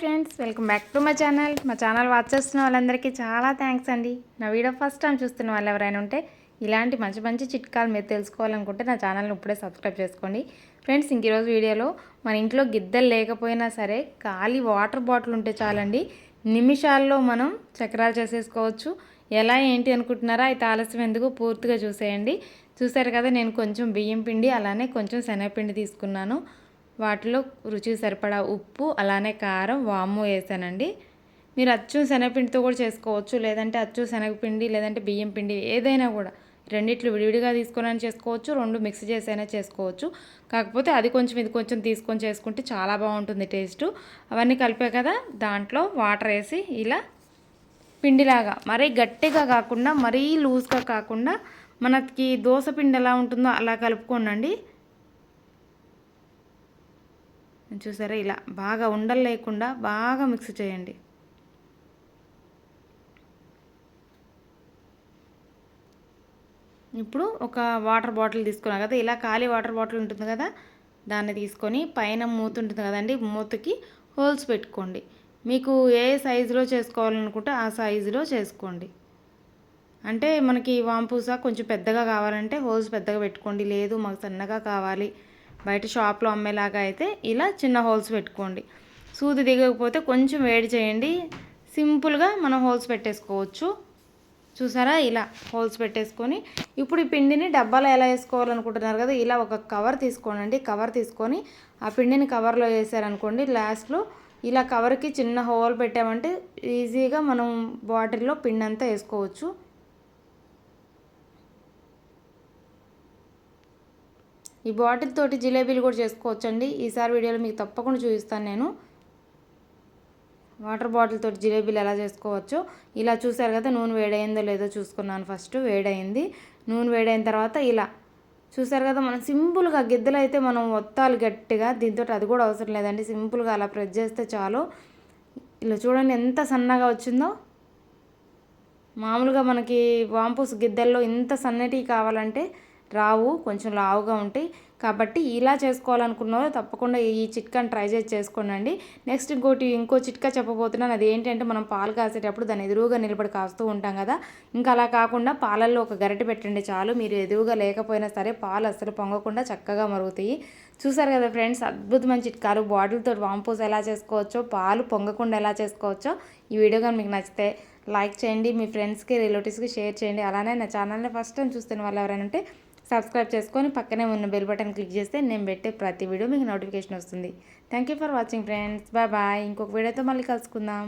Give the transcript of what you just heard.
Friends welcome back to మా channel మా channel watch చేస్తున్న వాళ్ళందరికీ చాలా థ్యాంక్స్ అండి. నా వీడియో ఫస్ట్ టైం చూస్తున్న వాళ్ళు ఎవరైనా ఉంటే ఇలాంటి మంచి మంచి చిట్కాలు మీరు తెలుసుకోవాలనుకుంటే నా ఛానల్ని ఇప్పుడే సబ్స్క్రైబ్ చేసుకోండి. ఫ్రెండ్స్ ఇంక ఈరోజు వీడియోలో మన ఇంట్లో గిద్దలు లేకపోయినా సరే ఖాళీ వాటర్ బాటిల్ ఉంటే చాలండి. నిమిషాల్లో మనం చక్రాలు చేసేసుకోవచ్చు. ఎలా ఏంటి అనుకుంటున్నారా? అయితే ఆలస్యం ఎందుకు? పూర్తిగా చూసేయండి. చూసారు కదా నేను కొంచెం బియ్యం పిండి అలానే కొంచెం శనగపిండి తీసుకున్నాను. వాటిలో రుచికి సరిపడా ఉప్పు అలానే కారం వాము వేసానండి. మీరు అచ్చు శనగపిండితో కూడా చేసుకోవచ్చు లేదంటే అచ్చు శనగపిండి లేదంటే బియ్యం పిండి ఏదైనా కూడా. రెండిట్లు విడివిడిగా తీసుకొని చేసుకోవచ్చు రెండు మిక్స్ చేసైనా చేసుకోవచ్చు. కాకపోతే అది కొంచెం ఇది కొంచెం తీసుకొని చేసుకుంటే చాలా బాగుంటుంది టేస్ట్. అవన్నీ కలిపే కదా దాంట్లో వాటర్ వేసి ఇలా పిండిలాగా మరీ గట్టిగా కాకుండా మరీ లూజ్గా కాకుండా మనకి దోశ పిండి ఎలా ఉంటుందో అలా కలుపుకోండి చూసారా? ఇలా బాగా ఉండలు లేకుండా బాగా మిక్స్ చేయండి. ఇప్పుడు ఒక వాటర్ బాటిల్ తీసుకున్నా కదా ఇలా ఖాళీ వాటర్ బాటిల్ ఉంటుంది కదా దాన్ని తీసుకొని పైన మూత ఉంటుంది కదండి మూతకి హోల్స్ పెట్టుకోండి. మీకు ఏ సైజులో చేసుకోవాలనుకుంటే ఆ సైజులో చేసుకోండి. అంటే మనకి వాంపూస కొంచెం పెద్దగా కావాలంటే హోల్స్ పెద్దగా పెట్టుకోండి. లేదు మాకు సన్నగా కావాలి బయట షాప్లో అమ్మేలాగా అయితే ఇలా చిన్న హోల్స్ పెట్టుకోండి. సూది దిగకపోతే కొంచెం వేడి చేయండి. సింపుల్గా మనం హోల్స్ పెట్టేసుకోవచ్చు. చూసారా? ఇలా హోల్స్ పెట్టేసుకొని ఇప్పుడు ఈ పిండిని డబ్బాలో ఎలా వేసుకోవాలనుకుంటున్నారు కదా ఇలా ఒక కవర్ తీసుకోనండి. కవర్ తీసుకొని ఆ పిండిని కవర్లో వేసారనుకోండి లాస్ట్లో ఇలా కవర్కి చిన్న హోల్ పెట్టామంటే ఈజీగా మనం బాటిల్లో పిండి అంతా వేసుకోవచ్చు. ఈ బాటిల్ తోటి జిలేబీలు కూడా చేసుకోవచ్చండి. ఈసారి వీడియోలో మీకు తప్పకుండా చూపిస్తాను నేను. వాటర్ బాటిల్ తోటి జిలేబీలు ఎలా చేసుకోవచ్చో. ఇలా చూసారు కదా నూనె వేడైందో లేదో చూసుకున్నాను ఫస్ట్ వేడైంది. నూనె వేడైన తర్వాత ఇలా చూసారు కదా మనం సింపుల్గా గిద్దలు అయితే మనం ఒత్తాలు గట్టిగా దీంతో అది కూడా అవసరం లేదండి. సింపుల్గా అలా ప్రెస్ చేస్తే చాలు. ఇలా చూడండి ఎంత సన్నగా వచ్చిందో. మామూలుగా మనకి వాంపూస్ గిద్దెల్లో ఇంత సన్నటి కావాలంటే రావు కొంచెం లావుగా ఉంటాయి. కాబట్టి ఇలా చేసుకోవాలనుకున్నారో తప్పకుండా ఈ చిట్కాని ట్రై చేసి చేసుకోనండి. నెక్స్ట్ ఇంకోటి ఇంకో చిట్కా చెప్పబోతున్నాను. అది ఏంటంటే మనం పాలు కాసేటప్పుడు దాన్ని ఎదురుగా నిలబడి కాస్తూ ఉంటాం కదా. ఇంకా అలా కాకుండా పాలల్లో ఒక గరిటె పెట్టండి చాలు. మీరు ఎదురుగా లేకపోయినా సరే పాలు అస్సలు పొంగకుండా చక్కగా మరుగుతాయి. చూసారు కదా ఫ్రెండ్స్ అద్భుతమైన చిట్కాలు. బాటిల్తో వాంపూస్ ఎలా చేసుకోవచ్చో పాలు పొంగకుండా ఎలా చేసుకోవచ్చో ఈ వీడియో కానీ మీకు నచ్చితే లైక్ చేయండి. మీ ఫ్రెండ్స్కి రిలేటివ్స్కి షేర్ చేయండి. అలానే నా ఛానల్ని ఫస్ట్ టైం చూస్తున్న వాళ్ళు ఎవరైనా ఉంటే సబ్స్క్రైబ్ చేసుకొని పక్కనే ఉన్న బెల్ బటన్ క్లిక్ చేస్తే నేను పెట్టే ప్రతి వీడియో మీకు నోటిఫికేషన్ వస్తుంది. Thank you for watching friends bye bye ఇంకొక వీడియోతో మళ్ళీ కలుసుకుందాం.